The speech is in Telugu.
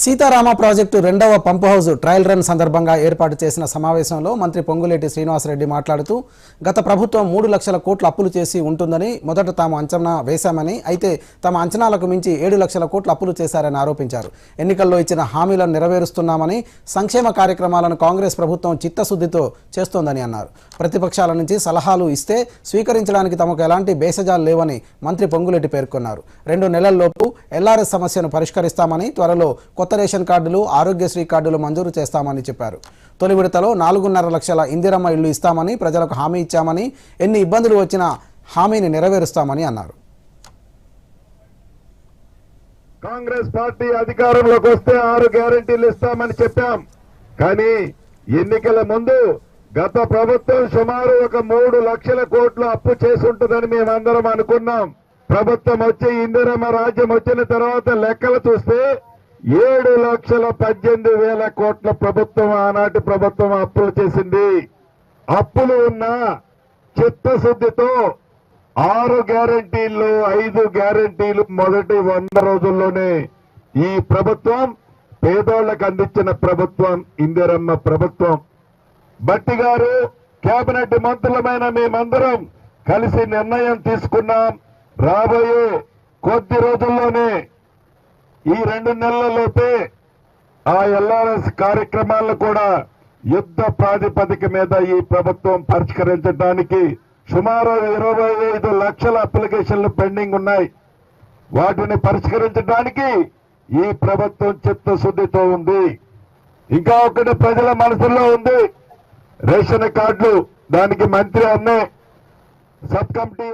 సీతారామ ప్రాజెక్టు రెండవ పంప్ హౌస్ ట్రయల్ రన్ సందర్భంగా ఏర్పాటు చేసిన సమావేశంలో మంత్రి పొంగులేటి శ్రీనివాసరెడ్డి మాట్లాడుతూ గత ప్రభుత్వం మూడు లక్షల కోట్ల అప్పులు చేసి ఉంటుందని మొదట తాము అంచనా వేశామని అయితే తమ అంచనాలకు మించి ఏడు లక్షల కోట్ల అప్పులు చేశారని ఆరోపించారు. ఎన్నికల్లో ఇచ్చిన హామీలను నెరవేరుస్తున్నామని సంక్షేమ కార్యక్రమాలను కాంగ్రెస్ ప్రభుత్వం చిత్తశుద్ధితో చేస్తోందని అన్నారు. ప్రతిపక్షాల నుంచి సలహాలు ఇస్తే స్వీకరించడానికి తమకు ఎలాంటి బేసజాలు లేవని మంత్రి పొంగులేటి పేర్కొన్నారు. రెండు నెలల్లోపు ఎల్ఆర్ఎస్ సమస్యను పరిష్కరిస్తామని త్వరలో కొత్త రేషన్ కార్డులు ఆరోగ్యశ్రీ కార్డులు మంజూరు చేస్తామని చెప్పారు. తొలి విడతలో నాలుగున్నర లక్షల ఇందిరమ్మ ఇళ్ళు ఇస్తామని ప్రజలకు హామీ ఇచ్చామని ఎన్ని ఇబ్బందులు వచ్చినా హామీని నెరవేరుస్తామని అన్నారు. కాంగ్రెస్ పార్టీ అధికారంలోకి వస్తే ఆరు గ్యారంటీలు ఇస్తామని చెప్పాం. కానీ ఎన్నికల ముందు గత ప్రభుత్వం సుమారు ఒక మూడు లక్షల కోట్లు అప్పు చేసి ఉంటుందని మేమందరం అనుకున్నాం. ప్రభుత్వం వచ్చి ఇందిరమ్మ రాజ్యం వచ్చిన తర్వాత లెక్కలు చూస్తే ఏడు లక్షల పద్దెనిమిది వేల కోట్ల ప్రభుత్వం ఆనాటి ప్రభుత్వం అప్పులు చేసింది. అప్పులు ఉన్న చిత్తశుద్ధితో ఆరు గ్యారంటీలు ఐదు గ్యారంటీలు మొదటి వంద రోజుల్లోనే ఈ ప్రభుత్వం పేదోళ్ళకు అందించిన ప్రభుత్వం ఇందిరమ్మ ప్రభుత్వం. బట్టి గారు కేబినెట్ మంత్రులమైన మేమందరం కలిసి నిర్ణయం తీసుకున్నాం. రాబోయే కొద్ది రోజుల్లోనే ఈ రెండు నెలలలోపే ఆ ఎల్ఆర్ఎస్ కార్యక్రమాలను కూడా యుద్ధ ప్రాతిపదిక మీద ఈ ప్రభుత్వం పరిష్కరించడానికి సుమారు ఇరవై ఐదు లక్షల అప్లికేషన్లు పెండింగ్ ఉన్నాయి. వాటిని పరిష్కరించడానికి ఈ ప్రభుత్వం చిత్తశుద్ధితో ఉంది. ఇంకా ఒకటి ప్రజల మనసులో ఉంది. రేషన్ కార్డులు దానికి మంత్రి అన్నే. Sub committee